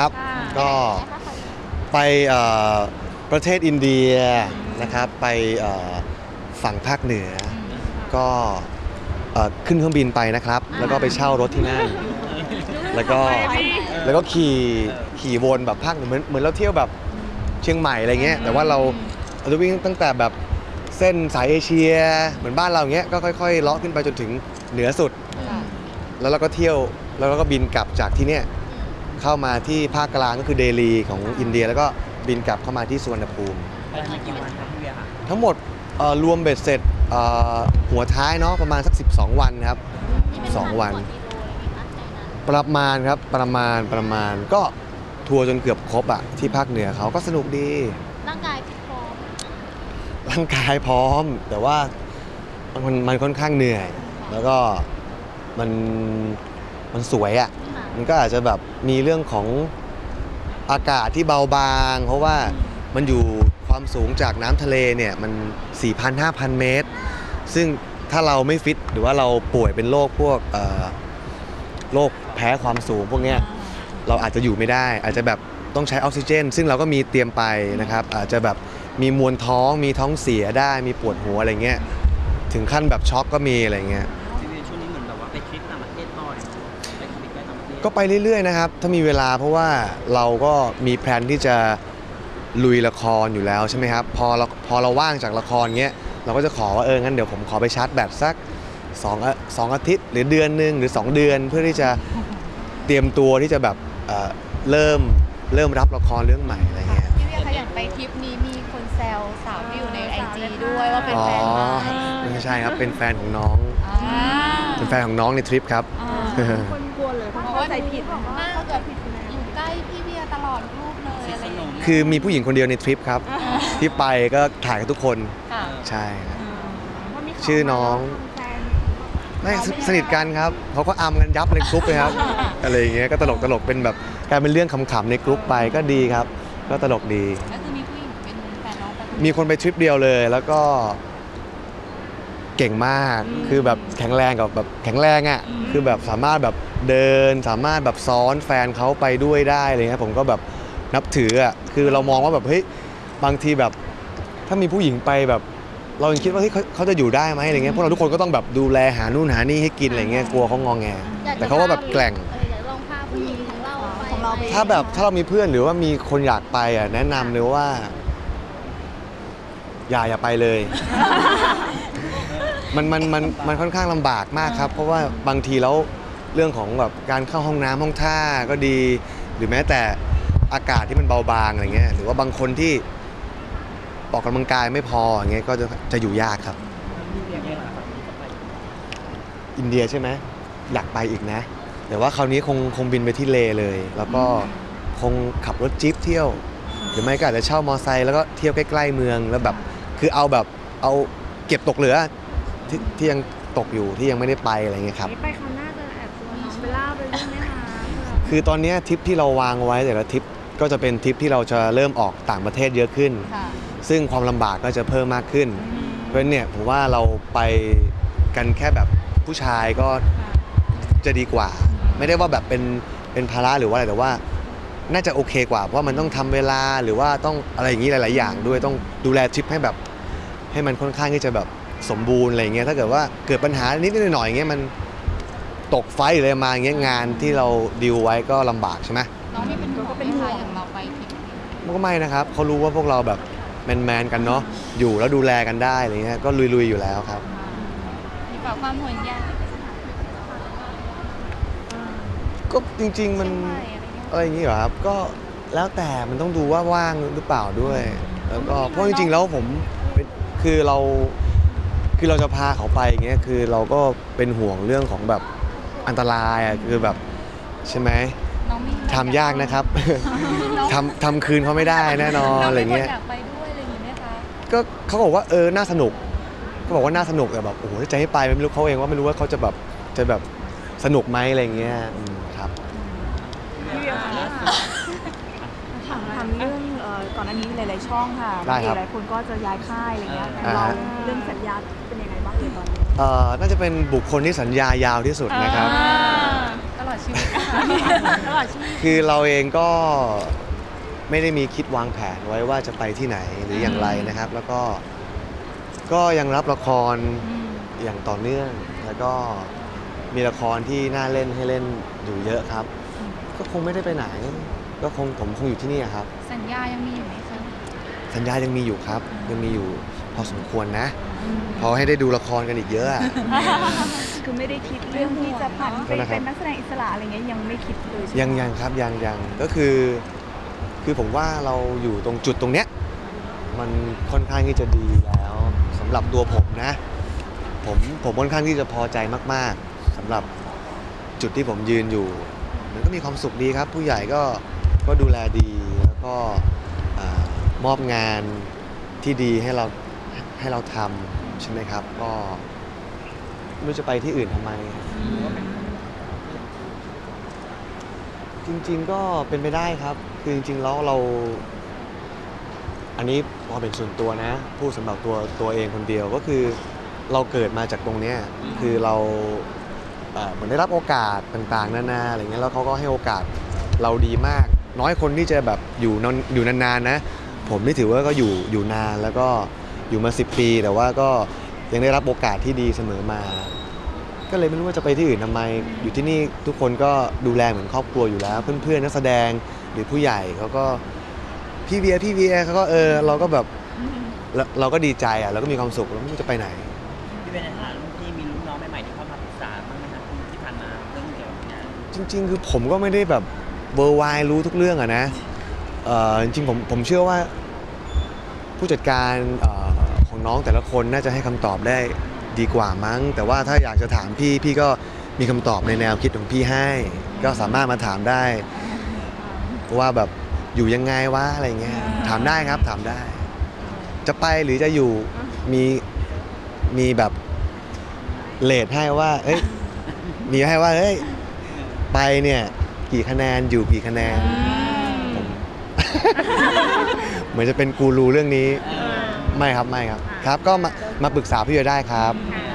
ครับ ก็ไปเอ่อประเทศอินเดียนะครับ ไปเอ่อฝั่งภาคเหนือ ก็เอ่อขึ้นเครื่องบินไปนะครับ แล้วก็ไปเช่ารถที่นั่น แล้วก็แล้วก็ขี่ขี่วนแบบภาคเหนือเหมือนเหมือนเราเที่ยวแบบเชียงใหม่อะไรเงี้ย แต่ว่าเราเราจะวิ่งตั้งแต่แบบเส้นสายเอเชีย เหมือนบ้านเราเงี้ยก็ค่อยๆเลาะขึ้นไปจนถึงเหนือสุด แล้วเราก็เที่ยวแล้วเราก็บินกลับจากที่เนี่ย เข้ามาที่ภาคกลางก็คือเดลีของอินเดีย แล้วก็บินกลับเข้ามาที่สุวรรณภูมิ ไปทำกี่วันครับพี่เวียค่ะทั้งหมดเอ่อรวมเบ็ดเสร็จเอ่อหัวท้ายเนาะประมาณสัก 12 วันครับ2วัน ประมาณครับประมาณประมาณก็ทัวร์จนเกือบครบอะที่ภาคเหนือเขาก็สนุกดี ร่างกายฟิตพร้อมร่างกายพร้อม แต่ว่ามันมันค่อนข้างเหนื่อย แล้วก็มัน มันสวยอะ่ะค่ะมันก็อาจจะแบบมีเรื่องของอากาศที่เบาบาง เพราะว่ามันอยู่ความสูงจากน้ำทะเลเนี่ยมัน 4,000-5,000 เมตร ซึ่งถ้าเราไม่ฟิตหรือว่าเราป่วยเป็นโรคพวกเอ่อโรคแพ้ความสูงพวกเนี้ยเราอาจจะอยู่ไม่ได้ อาจจะแบบต้องใช้ออกซิเจน ซึ่งเราก็มีเตรียมไปนะครับ อาจจะแบบมีมวลท้องมีท้องเสียได้มีปวดหัวอะไรเงี้ยถึงขั้นแบบช็อกก็มีอะไรเงี้ย ก็ไปเรื่อยๆนะครับ ถ้ามีเวลาเพราะว่าเราก็มีแพลนที่จะลุยละครอยู่แล้วใช่ไหมครับ พอเราพอเราว่างจากละครเงี้ยเราก็จะขอว่าเอองั้นเดี๋ยวผมขอไปชาร์จแบตสักสองอาสองอาทิตย์ หรือเดือนหนึ่งหรือ 2 เดือนเพื่อที่จะเตรียมตัวที่จะแบบเอ่อเริ่มเริ่มรับละครเรื่องใหม่อะไรเงี้ย พี่เวียคะอย่างไปทริปนี้มีคนแซวสาวที่อยู่ในไอจีด้วยว่าเป็นอ๋อแฟนไหมไม่ใช่ครับ เป็นแฟนของน้อง อ่าเป็นแฟนของน้องในทริปครับคนกลัวเลยเพราะเพราะเข้า ว่าใจผิดบอกว่าเขาเกิดอยู่ใกล้พี่เวียตลอดรูปเลยอะไรอย่างเงี้ยคือมีผู้หญิงคนเดียวในทริปครับ ที่ไปก็ถ่ายกับทุกคนค่ะใช่ครับเพราะมีข่าวชื่อน้องแฟนไม่สสนิทกันครับเขาก็อำกันยับในกรุ๊ปเลยครับอะไรอย่างเงี้ยก็ตลกตลกเป็นแบบกลายเป็นเรื่องขำๆในกรุ๊ปไปก็ดีครับ ก็ตลกดี ก็คือมีผู้หญิงเป็นแฟนน้องไปมีคนไปทริปเดียวเลยแล้วก็ เก่งมาก คือแบบแข็งแรงกับแบบแข็งแรงอะ คือแบบสามารถแบบ เดินสามารถแบบซ้อนแฟนเขาไปด้วยได้อะไรเงี้ยผมก็แบบนับถืออะคือเรามองว่าแบบเฮ้ยบางทีแบบถ้ามีผู้หญิงไปแบบเรายังคิดว่าเฮ้ยเขาเขาจะอยู่ได้ไหมอะไรเงี้ยพวกเราทุกคนก็ต้องแบบดูแลหานู่นหานี่ให้กินอะไรเงี้ยกลัวเขางองแง แต่เขาก็แบบแกร่ง เอออยากลองพาผู้หญิงของเราไปของเราไป ถ้าแบบถ้าเรามีเพื่อนหรือว่ามีคนอยากไปอะแนะนำเลยว่า อย่าอย่าไปเลย มันมันมันมันค่อนข้างลำบากมากครับ เพราะว่าบางทีแล้ว เรื่องของแบบการเข้าห้องน้ำห้องท่าก็ดี หรือแม้แต่อากาศที่มันเบาบางอะไรเงี้ยหรือว่าบางคนที่ออกกำลังกายไม่พออย่างเงี้ยก็จะจะอยู่ยากครับ อินเดียใช่ไหมอยากไปอีกนะ แต่ว่าคราวนี้คงคงบินไปที่เลเลย แล้วก็คงขับรถจี๊ปเที่ยว หรือไม่ก็อาจจะเช่ามอไซค์แล้วก็เที่ยวใกล้ๆเมืองแล้วแบบคือเอาแบบเอาเก็บตกเหลือที่ที่ยังตกอยู่ที่ยังไม่ได้ไปอะไรเงี้ยครับ ไปคราวหน้าจะแอบชวนน้ องเบลล่าไปด้วยไหมคะคือตอนเนี้ยทริปที่เราวางไว้แต่ละทริปก็จะเป็นทริปที่เราจะเริ่มออกต่างประเทศเยอะขึ้น ค่ะซึ่งความลำบากก็จะเพิ่มมากขึ้นเพราะฉะนั้นเนี่ยผมว่าเราไปกันแค่แบบผู้ชายก็จะดีกว่า ไม่ได้ว่าแบบเป็นเป็นภาระหรือว่าอะไรแต่ว่า น่าจะโอเคกว่าเพราะมันต้องทำเวลาหรือว่าต้องอะไรอย่างนี้หลาย ๆ อย่างด้วยต้องดูแลทริปให้แบบ ให้มันค่อนข้างที่จะแบบสมบูรณ์อะไรอย่างเงี้ยถ้าเกิดว่าเกิดปัญหานิดๆหน่อยๆอย่างเงี้ยมัน ตกไฟหรืออะไรมาอย่างเงี้ยงานที่เราดีลไว้ก็ลำบากใช่ไหมน้องมีเป็นห่วงไหมคะอย่างเราไปทริปนี้มันก็ไม่นะครับเขารู้ว่าพวกเราแบบแมนๆกันเนาะอยู่แล้วดูแลกันได้อะไรเงี้ยก็ลุยๆอยู่แล้วครับ มีฝากความห่วงใยก็จริง ๆ มันเชียงใหม่อะไรเงี้ยอะไรอย่างงี้เหรอครับ ก็แล้วแต่มันต้องดูว่าว่างหรือเปล่าด้วย แล้วก็เพราะจริงๆแล้วผมเป็นคือเราคือเราจะพาเขาไปอย่างเงี้ยคือเราก็เป็นห่วงเรื่องของแบบ อันตรายอะคือแบบใช่ไหมน้องมีทำยากนะครับทำทำคืนเขาไม่ได้แน่นอนอะไรเงี้ย น้องมีคนอยากไปด้วยอะไรอย่างงี้ไหมคะก็เขาบอกว่าเออน่าสนุกเขาบอกว่าน่าสนุกแต่แบบโอ้โหถ้าจะให้ไปไม่รู้เขาเองว่าไม่รู้ว่าเขาจะแบบจะแบบสนุกไหมอะไรเงี้ยอืมครับ พี่เวียค่ะ ถามถามเรื่องเอ่อก่อนหน้านี้หลาย ๆ ช่องค่ะได้ครับ หลายคนก็จะย้ายค่ายอะไรเงี้ยอ่าเราฮะเรื่องสัญญาเป็นยังไงบ้างเลยตอนนี้ เอ่อน่าจะเป็นบุคคลที่สัญญายาวที่สุดนะครับ ตลอดชีวิตตลอดชีวิต คือเราเองก็ไม่ได้มีคิดวางแผนไว้ว่าจะไปที่ไหนหรืออย่างไรนะครับ แล้วก็ก็ยังรับละครอย่างต่อเนื่อง แล้วก็มีละครที่น่าเล่นให้เล่นอยู่เยอะครับ ก็คงไม่ได้ไปไหน ก็คงผมคงอยู่ที่นี่ครับ สัญญายังมีอยู่ไหมคะสัญญายังมีอยู่ครับ ยังมีอยู่พอสมควรนะ พอให้ได้ดูละครกันอีกเยอะอะ คือไม่ได้คิดเรื่องที่จะผันไปก็นะครับ เป็นนักแสดงอิสระอะไรเงี้ยยังไม่คิดเลยใช่ไหมยังยังครับยังยังก็คือ คือผมว่าเราอยู่ตรงจุดตรงเนี้ยมันค่อนข้างที่จะดีแล้วสำหรับตัวผมนะ ผมผมค่อนข้างที่จะพอใจมาก ๆสำหรับจุดที่ผมยืนอยู่ มันก็มีความสุขดีครับ ผู้ใหญ่ก็ ก็ดูแลดี แล้วก็อามอบงานที่ดีให้เราให้เราทำใช่ไหมครับ ก็ไม่รู้จะไปที่อื่นทำไมจริง ๆ ก็เป็นไปได้ครับ คือจริง ๆ แล้วเรา อันนี้พอเป็นส่วนตัวนะพูดสำหรับตัวตัวเองคนเดียวก็คือเราเกิดมาจากตรงเนี้ยคือเราเอ่อเหมือนได้รับโอกาสต่างๆ นานาอะไรเงี้ยแล้วเขาก็ให้โอกาสเราดีมาก น้อยคนที่จะแบบอยู่นานอยู่นานๆนะ ผมนี่ถือว่าก็อยู่อยู่นานแล้วก็อยู่มา 10 ปี แต่ว่าก็ยังได้รับโอกาสที่ดีเสมอมา ก็เลยไม่รู้ว่าจะไปที่อื่นทำไม อยู่ที่นี่ทุกคนก็ดูแลเหมือนครอบครัวอยู่แล้ว เพื่อนๆนักแสดงหรือผู้ใหญ่เขาก็พี่เวียพี่เวียเขาก็เออเราก็แบบเราเราก็ดีใจอะเราก็มีความสุขแล้วไม่รู้จะไปไหนพี่เป็นในฐานะรุ่นพี่มีรุ่นน้องใหม่ๆที่เข้ามาปรึกษาบ้างไหมครับที่ผ่านมาเรื่องเกี่ยวกับงานจริง ๆ คือผมก็ไม่ได้แบบ เวอร์ไวรู้ทุกเรื่องอะนะเอ่อจริงๆผมผมเชื่อว่า ผู้จัดการเอ่อของน้องแต่ละคนน่าจะให้คำตอบได้ดีกว่ามั้ง แต่ว่าถ้าอยากจะถามพี่พี่ก็มีคำตอบในแนวคิดของพี่ให้ ก็สามารถมาถามได้ ว่าแบบอยู่ยังไงวะอะไรเงี้ยถามได้ครับถามได้ จะไปหรือจะอยู่มีมีแบบเลทให้ว่าเอ้ยมีให้ว่าเฮ้ยไปเนี่ย กี่คะแนนอยู่กี่คะแนนผมเหมือนจะเป็นกูรูเรื่องนี้ ไม่ครับไม่ครับ ครับก็มามาปรึกษาพี่เวียได้ครับค่ะ